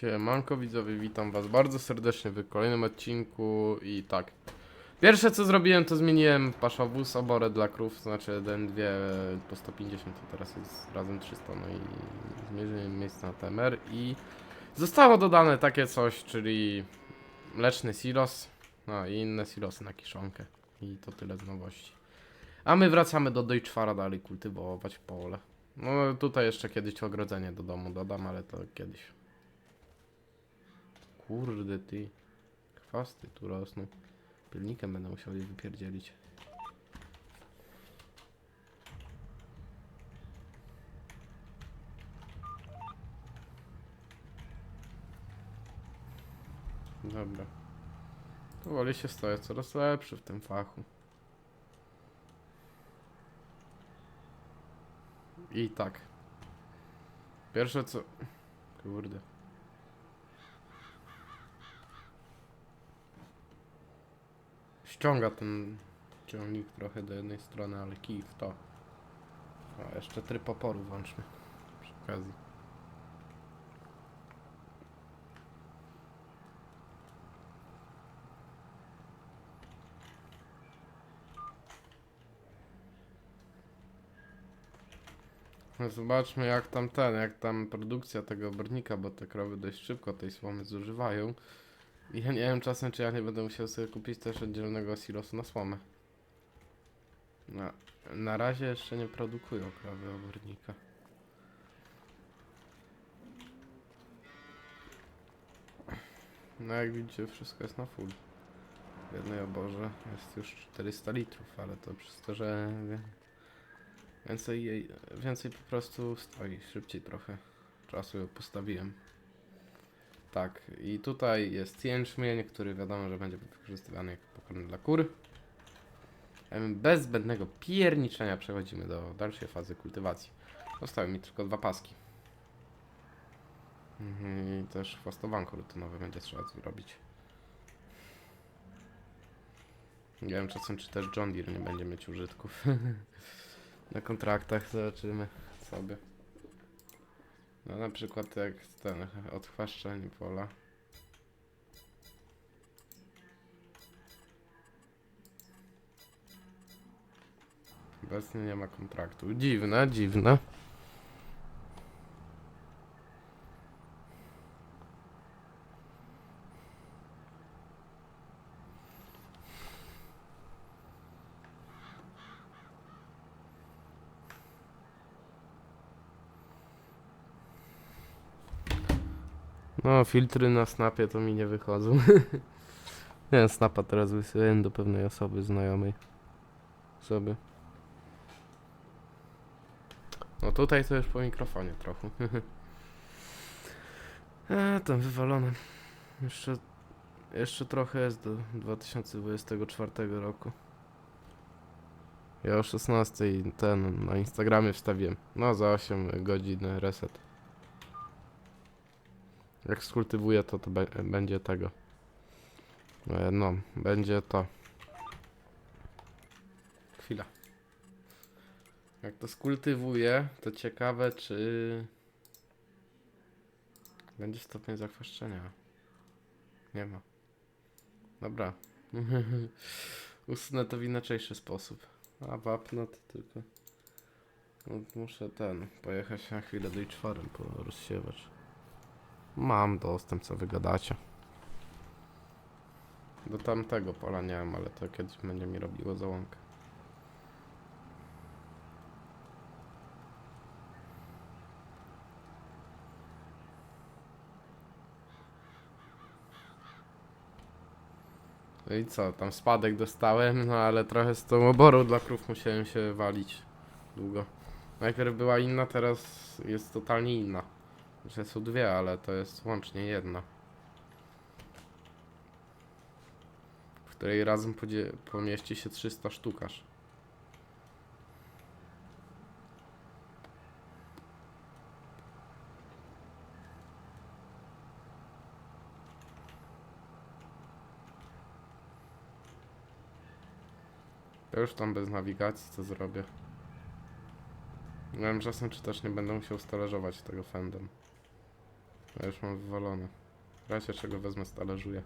Siemanko widzowie, witam was bardzo serdecznie w kolejnym odcinku i tak. Pierwsze co zrobiłem to zmieniłem paszowóz, oborę dla krów, znaczy jeden, dwie po 150, to teraz jest razem 300, no i zmierzyłem miejsce na TMR i zostało dodane takie coś, czyli mleczny silos, no i inne silosy na kiszonkę i to tyle z nowości. A my wracamy do Deutschfara dalej kultywować pole. No tutaj jeszcze kiedyś ogrodzenie do domu dodam, ale to kiedyś. Kurde ty. Chwasty tu rosną. Pilnikiem będę musiał je wypierdzielić. Dobra. Powoli się stoję coraz lepszy w tym fachu. I tak. Pierwsze co... Kurde. Ściąga ten ciągnik trochę do jednej strony, ale kij w to. A jeszcze tryb oporu włączmy. Przy okazji. No Zobaczmy jak tam ten, jak tam produkcja tego obornika, bo te krowy dość szybko tej słomy zużywają. Ja nie wiem czasem, czy ja nie będę musiał sobie kupić też oddzielnego silosu na słomę. Na, na razie jeszcze nie produkują krowy obornika. No jak widzicie, wszystko jest na full. W jednej oborze jest już 400 litrów, ale to przez to, że więcej, więcej po prostu stoi, szybciej trochę czasu postawiłem. Tak, i tutaj jest jęczmień, który wiadomo, że będzie wykorzystywany jako pokarm dla kur. Bez zbędnego pierniczenia przechodzimy do dalszej fazy kultywacji. Zostały mi tylko dwa paski. Mhm, I też chwostowanko rutynowe będzie trzeba zrobić. Nie wiem czasem, czy też John Deere nie będzie mieć użytków. Na kontraktach zobaczymy sobie. No na przykład jak ten odchwaszczenie pola. Obecnie nie ma kontraktu. Dziwne, dziwne. No, filtry na snapie to mi nie wychodzą. wiem, snapa teraz wysyłałem do pewnej osoby znajomej sobie. No tutaj to już po mikrofonie trochę. Eee, tam wywalone. Jeszcze, jeszcze trochę jest do 2024 roku. Ja o 16 ten na Instagramie wstawiłem. No za 8 godzin reset. Jak skultywuję to, to będzie tego. E, no, będzie to. Chwila. Jak to skultywuję, to ciekawe, czy będzie stopień zakwaszczenia. Nie ma. Dobra. Usunę to w inaczejszy sposób. A wapno to tylko. No, muszę ten, pojechać na chwilę do Iczwarem po rozsiewacz. Mam dostęp, co wy gadacie. Do tamtego pola nie wiem, ale to kiedyś będzie mi robiło załąkę. No i co, tam spadek dostałem, no ale trochę z tą oborą dla krów musiałem się walić długo. Najpierw była inna, teraz jest totalnie inna. Że są dwie, ale to jest łącznie jedna. W której razem pomieści się 300 sztuk aż. Ja już tam bez nawigacji co zrobię. Nie wiem czasem czy też nie będę musiał stależować tego fendem. Ja już mam wywalone. W razie czego wezmę stalerzuję.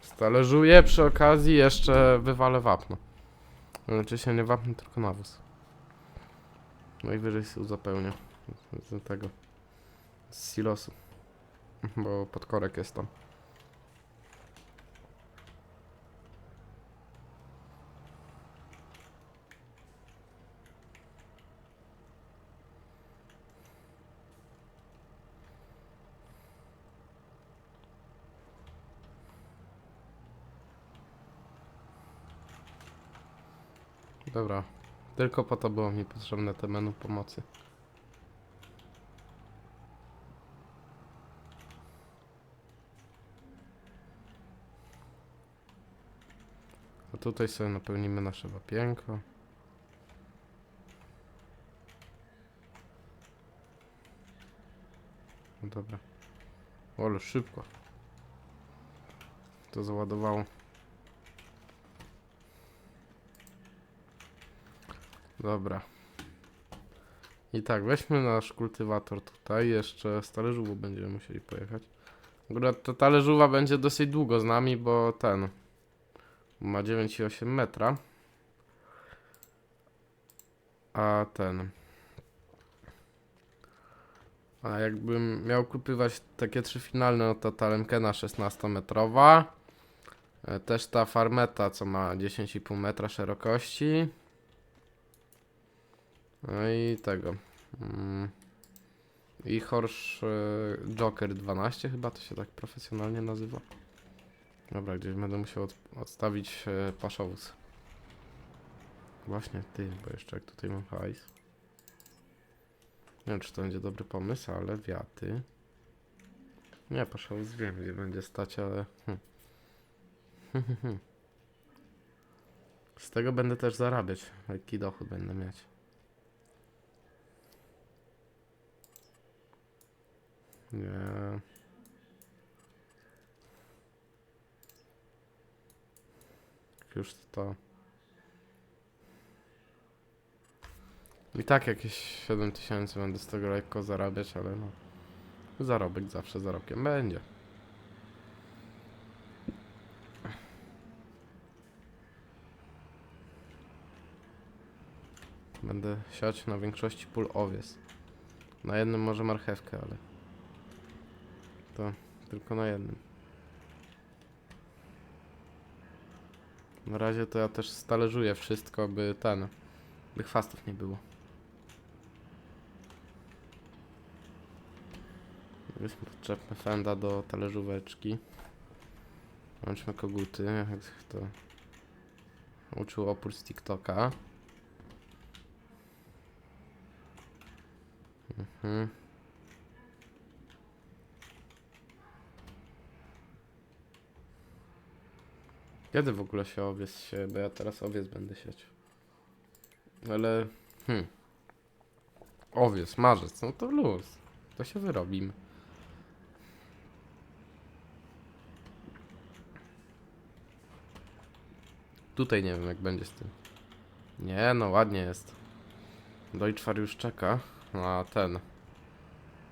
Stalerzuję przy okazji jeszcze wywalę wapno. Znaczy się nie wapno, tylko nawóz. Najwyżej się uzupełnię z tego. Z silosu. Bo podkorek jest tam. Dobra. Tylko po to było mi potrzebne te menu pomocy. A tutaj sobie napełnimy nasze wapienko. No dobra. O, ale szybko. To załadowało. Dobra. I tak, weźmy nasz kultywator tutaj. Jeszcze z talerzówą będziemy musieli pojechać. Akurat ta talerzuwa będzie dosyć długo z nami, bo ten ma 9,8 metra. A ten. A jakbym miał kupywać takie trzy finalne, no to ta Lemkena 16-metrowa. E, Też ta Farmeta, co ma 10,5 metra szerokości. No i tego. Mm. I Horse e, Joker 12 chyba to się tak profesjonalnie nazywa. Dobra, gdzieś będę musiał od, odstawić e, paszowóz. Właśnie ty, bo jeszcze jak tutaj mam hajs. Nie wiem czy to będzie dobry pomysł, ale wiaty. Nie, paszowóz wiem gdzie będzie stać, ale... Hmm. Z tego będę też zarabiać. Jaki dochód będę mieć. Nie. Już to. I tak jakieś 7000 będę z tego lekko zarabiać, ale no. Zarobek zawsze zarobkiem będzie. Będę siać na większości pól owies. Na jednym może marchewkę, ale to tylko na jednym. Na razie to ja też stalerzuję wszystko, by ten, by chwastów nie było. Weźmy podczepmy fenda do talerzóweczki. Włączmy koguty, jak to uczył opór z TikToka. Mhm. Kiedy w ogóle się owiec się, bo ja teraz owiec będę sieć. Ale, hmm. Owiec, marzec, no to luz. To się wyrobimy. Tutaj nie wiem jak będzie z tym. Nie, no ładnie jest. Deutschfar już czeka na ten.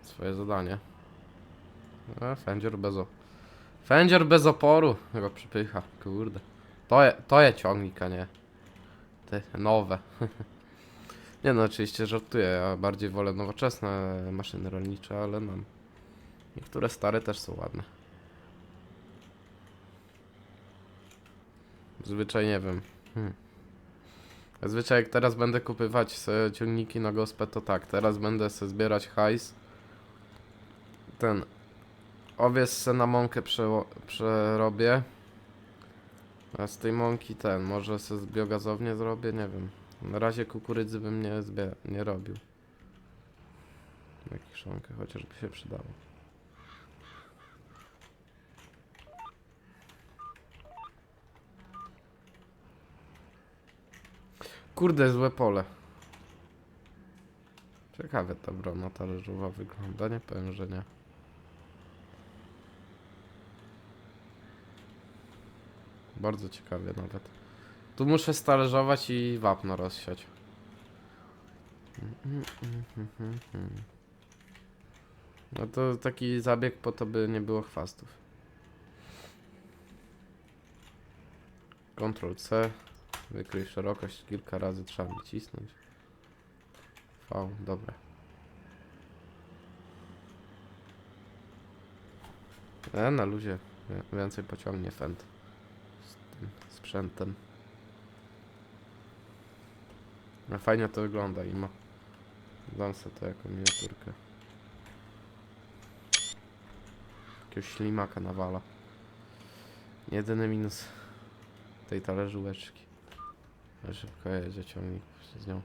Swoje zadanie. E, Fędzior bez o... Fędzior bez oporu. Chyba przypycha, kurde. To je, to je ciągnik, a nie. Te nowe. nie no, oczywiście żartuję. Ja bardziej wolę nowoczesne maszyny rolnicze, ale no. Niektóre stare też są ładne. Zwyczaj nie wiem. Hmm. Zazwyczaj jak teraz będę kupywać ciągniki na gospę, to tak, teraz będę se zbierać hajs. Ten owiec se na mąkę przerobię. A z tej mąki ten, może se z zrobię, nie wiem. Na razie kukurydzy bym nie, zbie- nie robił. Na kiszonkę chociażby się przydało. Kurde, złe pole. Ciekawe ta brona talerzowa wygląda, nie powiem, że nie. Bardzo ciekawie nawet. Tu muszę stalerzować i wapno rozsiać. No to taki zabieg po to, by nie było chwastów. Ctrl C. Wykryj szerokość kilka razy trzeba nacisnąć. V, dobra. E, na luzie. Więcej pociągnie fent. Sprzętem. No fajnie to wygląda i ma. Dam sobie to jako miniaturkę. Jakiegoś ślimaka nawala. Jedyny minus tej talerzóweczki. Ale Szybko jedzie ciągnik z nią.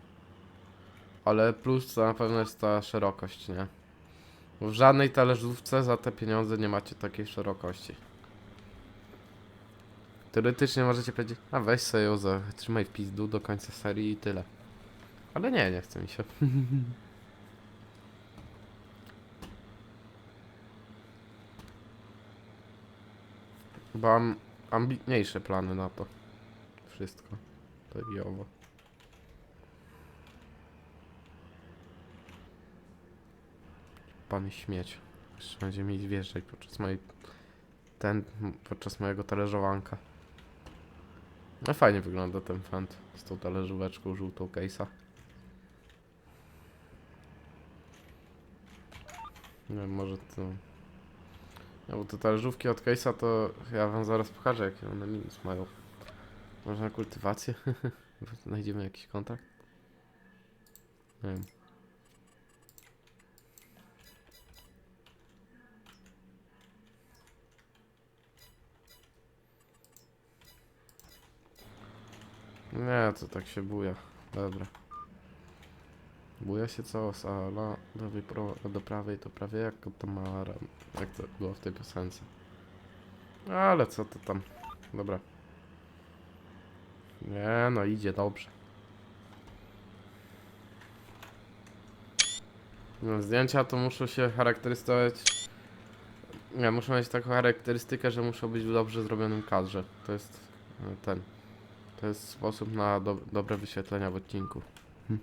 Ale plus to na pewno jest ta szerokość, nie? Bo w żadnej talerzówce za te pieniądze nie macie takiej szerokości. Teoretycznie możecie powiedzieć, a weź sobie ją w pizdu do końca serii i tyle. Ale nie, nie chce mi się. Bo mam ambitniejsze plany na to. Wszystko. To i owo. Pan śmieć. Jeszcze będzie mi wjeżdżać podczas mojej... Ten... podczas mojego talerzowanka. No fajnie wygląda ten fent z tą talerzóweczką, żółtą case'a. Nie wiem, może to... No bo te talerzówki od case'a to ja wam zaraz pokażę jakie one minus mają. Może na kultywację? Znajdziemy jakiś kontakt? Nie wiem. Nie, to tak się buja. Dobra. Buja się co? Sala do, wypro- do prawej to prawie jak Tamara. Jak to było w tej piosence. Ale co to tam. Dobra. Nie no, idzie dobrze. No, zdjęcia to muszą się charakteryzować. Nie, muszą mieć taką charakterystykę, że muszą być w dobrze zrobionym kadrze. To jest e, ten. To jest sposób na do, dobre wyświetlenia w odcinku. Hm.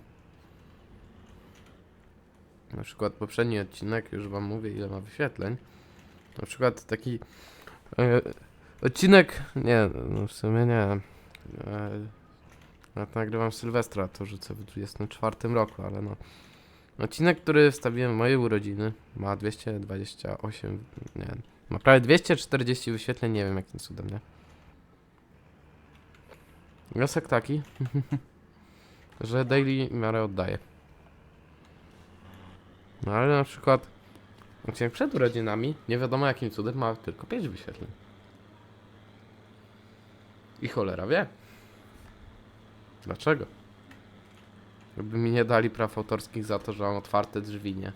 Na przykład poprzedni odcinek, już wam mówię ile ma wyświetleń. Na przykład taki e, odcinek, nie, no w sumie nie. E, ja to nagrywam Sylwestra, to rzucę w 24 roku, ale no. Odcinek, który wstawiłem w moje urodziny, ma 228, nie, ma prawie 240 wyświetleń, nie wiem jakim cudem, nie? Wniosek taki, że daily miarę oddaje. No ale na przykład odcinek przed urodzinami, nie wiadomo jakim cudem, ma tylko 5 wyświetleń. I cholera wie. Dlaczego? Jakby mi nie dali praw autorskich za to, że mam otwarte drzwi, nie?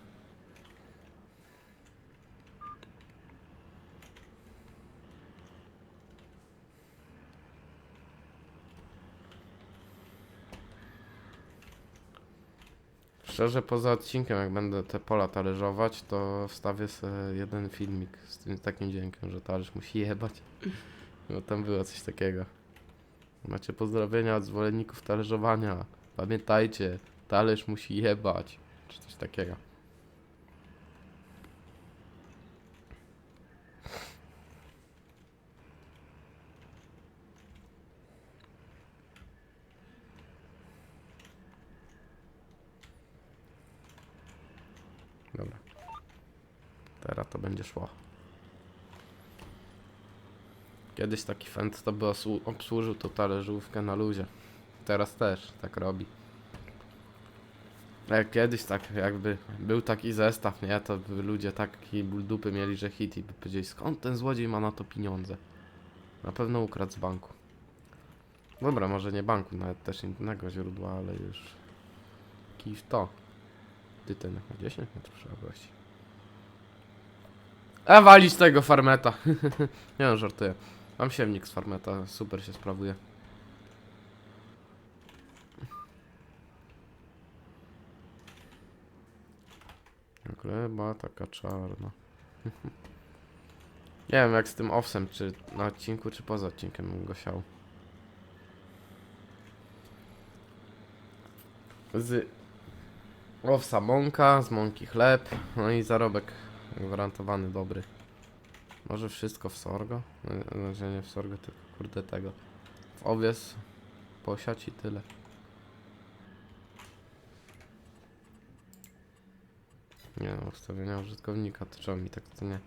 Szczerze, poza odcinkiem, jak będę te pola talerzować, to wstawię sobie jeden filmik z tym takim dźwiękiem, że talerz musi jebać. No tam było coś takiego. Macie pozdrowienia od zwolenników talerzowania. Pamiętajcie, talerz musi jebać. Czy coś takiego. Dobra. Teraz to będzie szło. Kiedyś taki fent to by obsłużył tą talerzówkę na luzie. Teraz też tak robi. Jak kiedyś tak jakby był taki zestaw, nie? To by ludzie taki ból dupy mieli, że hit i by powiedzieli skąd ten złodziej ma na to pieniądze. Na pewno ukradł z banku. Dobra, może nie banku, nawet też innego źródła, ale już kij w to. Ty ten na 10 metrów szerokości. A walić tego farmeta. nie no, żartuję. Mam siewnik z farmeta, super się sprawuje. Gleba taka czarna. Nie wiem jak z tym owsem, czy na odcinku, czy poza odcinkiem bym go siał. z owsa mąka, z mąki chleb, no i zarobek gwarantowany dobry. Może wszystko w sorgo? Znaczy nie w sorgo, tylko kurde tego. W owies posiać i tyle. Nie no, ustawienia użytkownika, to czemu mi tak to nie...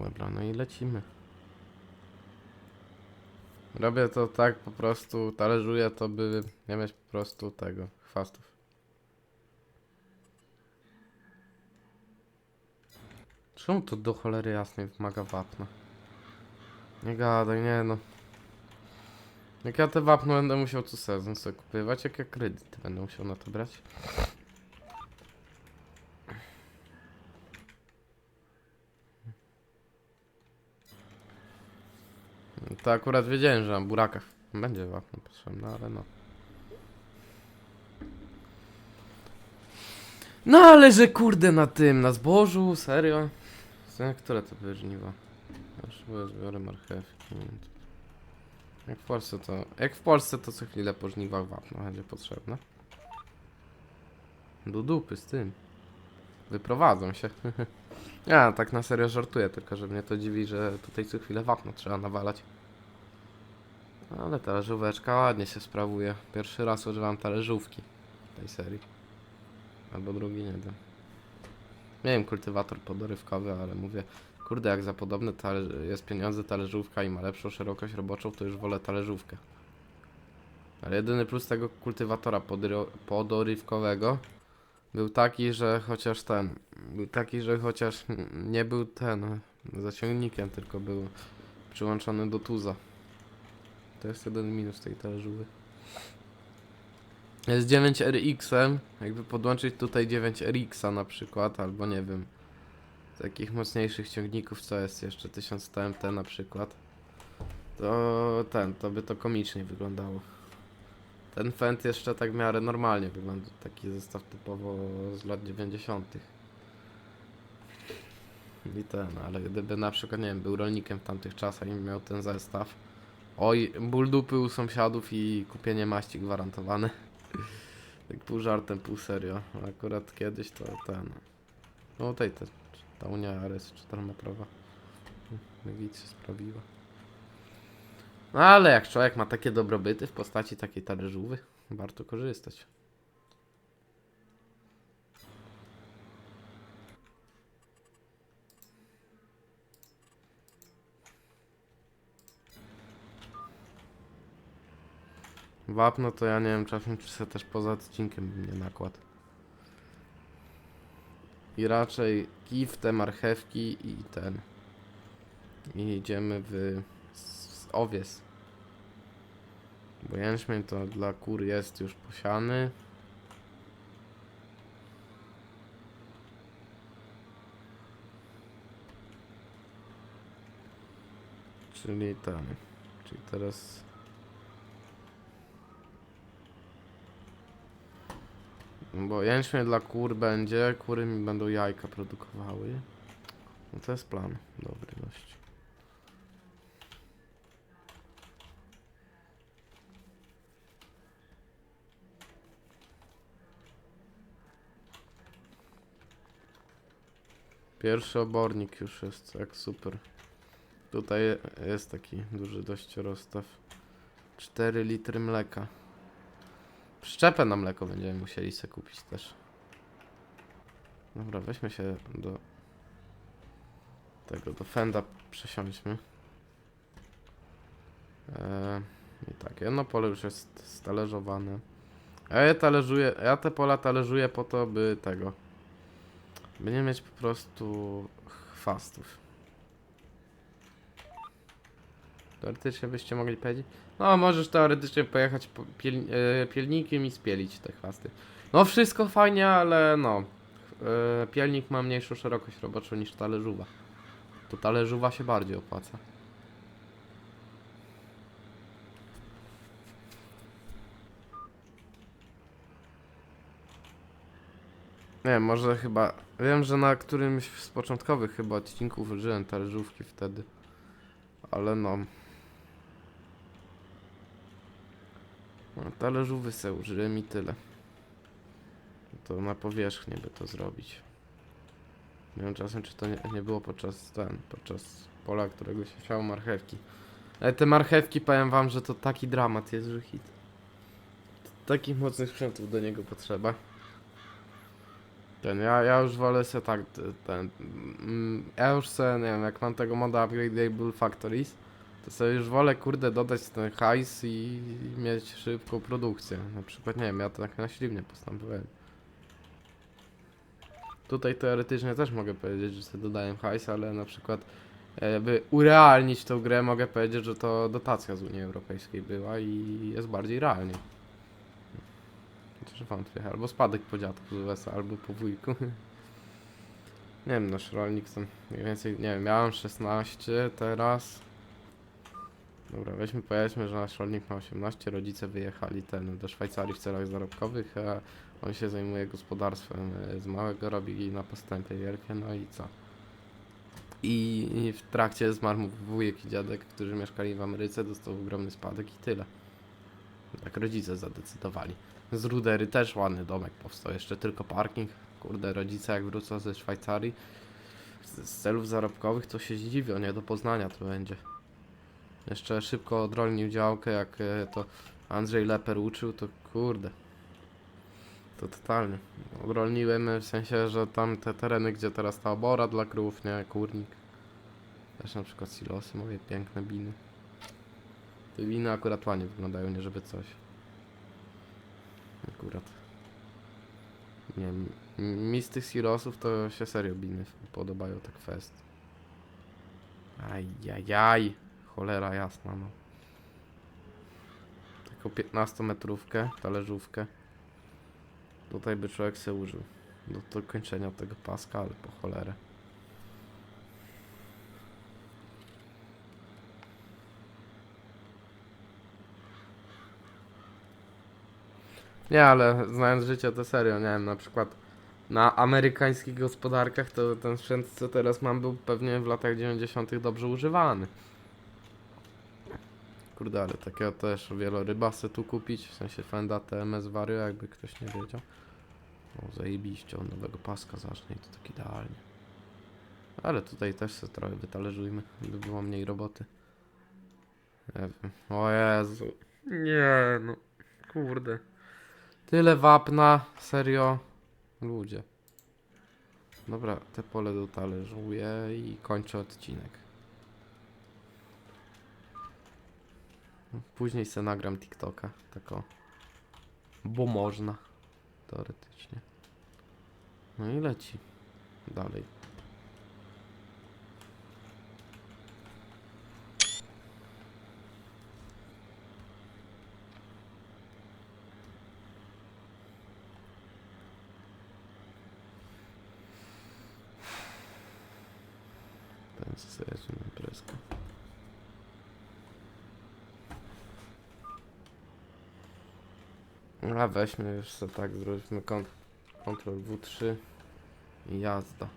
Dobra, no i lecimy. Robię to tak po prostu, talerzuję to, by nie mieć po prostu tego, chwastów. Czemu to do cholery jasnej wymaga wapna? Nie gadaj, nie no. Jak ja te wapno będę musiał co sezon sobie kupywać, jak ja będę musiał na to brać. To akurat wiedziałem, że na burakach będzie wapno potrzebne, ale no. No ale że kurde na tym, na zbożu, serio? Co, które to były żniwa? Już były marchewki. Jak w Polsce to, jak w Polsce to co chwilę po żniwach wapno będzie potrzebne. Do dupy z tym. Wyprowadzą się. ja tak na serio żartuję, tylko że mnie to dziwi, że tutaj co chwilę wapno trzeba nawalać. Ale talerzóweczka ładnie się sprawuje. Pierwszy raz używam talerzówki w tej serii. Albo drugi, nie wiem. Miałem kultywator podorywkowy, ale mówię, kurde, jak za podobne jest pieniądze talerzówka i ma lepszą szerokość roboczą, to już wolę talerzówkę. Ale jedyny plus tego kultywatora podorywkowego był taki, że chociaż ten, był taki, że chociaż nie był ten zaciągnikiem, tylko był przyłączony do tuza. To jest jeden minus tej talerzówy. Jest 9RX-em, jakby podłączyć tutaj 9RX-a na przykład, albo nie wiem, takich mocniejszych ciągników, co jest jeszcze 1000 TMT na przykład, to ten, to by to komicznie wyglądało. Ten Fend jeszcze tak w miarę normalnie wygląda, taki zestaw typowo z lat 90. I ten, ale gdyby na przykład, nie wiem, był rolnikiem w tamtych czasach i miał ten zestaw, oj, ból dupy u sąsiadów i kupienie maści gwarantowane. Tak pół żartem, pół serio. Akurat kiedyś to ten. No tej te, ta Unia RS 4 metrowa. Nic się sprawiła. No ale jak człowiek ma takie dobrobyty w postaci takiej talerzówy, warto korzystać. Wapno to ja nie wiem, czasem czy se też poza odcinkiem bym nie nakład. I raczej kif, te marchewki i ten. I idziemy w s- owies. Bo jęczmień to dla kur jest już posiany. Czyli ten. Czyli teraz Bo jęczmień dla kur będzie, kury mi będą jajka produkowały. No to jest plan, dobry dość. Pierwszy obornik już jest, jak super. Tutaj jest taki duży dość rozstaw. 4 litry mleka. Przyczepę na mleko będziemy musieli sobie kupić też. Dobra, weźmy się do tego, do fenda przesiądźmy. Eee, I tak, jedno pole już jest stalerzowane. A ja talerzuję, ja te pola talerzuję po to, by tego, by nie mieć po prostu chwastów. Teoretycznie byście mogli powiedzieć. No, możesz teoretycznie pojechać po piel, e, pielnikiem i spielić te chwasty. No, wszystko fajnie, ale no. E, pielnik ma mniejszą szerokość roboczą niż talerzuwa. To talerzuwa się bardziej opłaca. Nie, może chyba. Wiem, że na którymś z początkowych chyba odcinków użyłem talerzówki wtedy. Ale no. No talerzówy se użyłem i tyle. To na powierzchnię by to zrobić. Nie wiem czasem, czy to nie, nie było podczas ten, podczas pola, którego się siało marchewki. Ale te marchewki, powiem wam, że to taki dramat jest, że hit. Takich mocnych sprzętów do niego potrzeba. Ten, ja, ja już wolę se tak, ten, mm, ja już se, nie wiem, jak mam tego moda Upgradable Factories, to sobie już wolę, kurde, dodać ten hajs i mieć szybką produkcję. Na przykład, nie wiem, ja to tak na śliwnie postanowiłem. Tutaj teoretycznie też mogę powiedzieć, że sobie dodałem hajs, ale na przykład, e, by urealnić tą grę, mogę powiedzieć, że to dotacja z Unii Europejskiej była i jest bardziej realnie. Chociaż wątpię, albo spadek po dziadku z USA, albo po wujku. Nie wiem, nasz rolnik tam mniej więcej, nie wiem, miałem 16 teraz. Dobra, weźmy, powiedzmy, że nasz rolnik ma 18, rodzice wyjechali ten do Szwajcarii w celach zarobkowych, a on się zajmuje gospodarstwem e, z małego, robi na postępie wielkie, no i co? I, w trakcie zmarł mu wujek i dziadek, którzy mieszkali w Ameryce, dostał ogromny spadek i tyle. Tak rodzice zadecydowali. Z Rudery też ładny domek powstał, jeszcze tylko parking. Kurde, rodzice jak wrócą ze Szwajcarii z celów zarobkowych, to się zdziwią, nie do Poznania to będzie. Jeszcze szybko odrolnił działkę, jak e, to Andrzej Leper uczył, to kurde. To totalnie. Odrolniłem e, w sensie, że tam te tereny, gdzie teraz ta obora dla krów, nie, kurnik. Też na przykład silosy, moje piękne biny. Te winy akurat ładnie wyglądają, nie żeby coś. Akurat. Nie wiem, mi z tych silosów to się serio biny podobają tak fest. Ajajaj, cholera jasna no. Taką 15 metrówkę, talerzówkę. Tutaj by człowiek se użył. Do kończenia tego paska, ale po cholerę. Nie, ale znając życie to serio, nie wiem, na przykład na amerykańskich gospodarkach to ten sprzęt co teraz mam był pewnie w latach 90. dobrze używany. Kurde, ale takiego też wielorybasy tu kupić, w sensie Fenda TMS Vario, jakby ktoś nie wiedział. O, zajebiście, od nowego paska zacznie i to tak idealnie. Ale tutaj też sobie trochę wytalerzujmy, by było mniej roboty. Nie wiem. O Jezu. Nie no. Kurde. Tyle wapna, serio. Ludzie. Dobra, te pole dotalerzuję i kończę odcinek. Później se nagram TikToka, tako. Bo można. Teoretycznie. No i leci. Dalej. Ten sobie na imprezkę. A weźmy już sobie tak, zrobimy kont Ctrl W3 i jazda.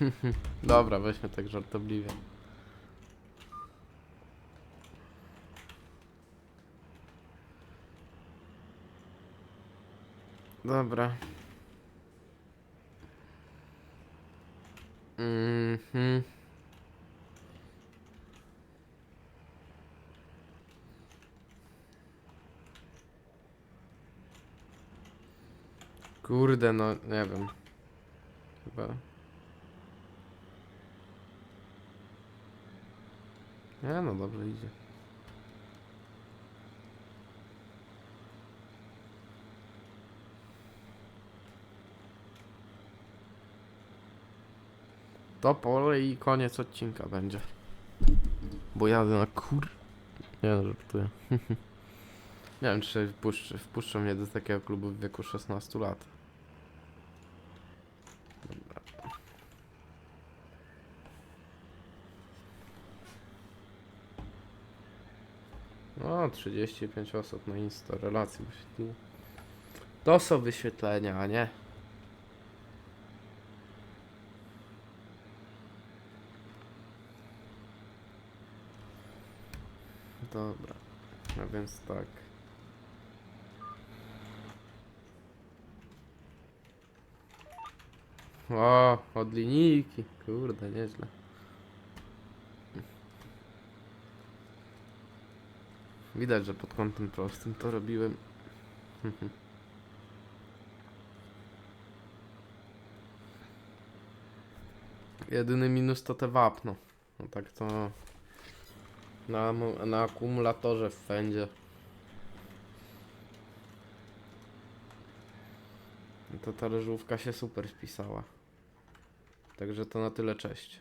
Dobra, weźmy tak żartobliwie. Dobra. Mhm. Kurde, no nie wiem. Chyba. Nie no, dobrze idzie. To pole i koniec odcinka będzie. Bo jadę na kur... Nie no, żartuję. Nie wiem, czy wpuszczą, wpuszczą mnie do takiego klubu w wieku 16 lat. Dobra. O, 35 osób na Insta relacji. To są wyświetlenia, a nie? Dobra, a więc tak. O, od linijki, kurde, nieźle. Widać, że pod kątem prostym to robiłem. Jedyny minus to te wapno. No tak to na, na akumulatorze w fędzie. To ta leżówka się super spisała. Także to na tyle cześć.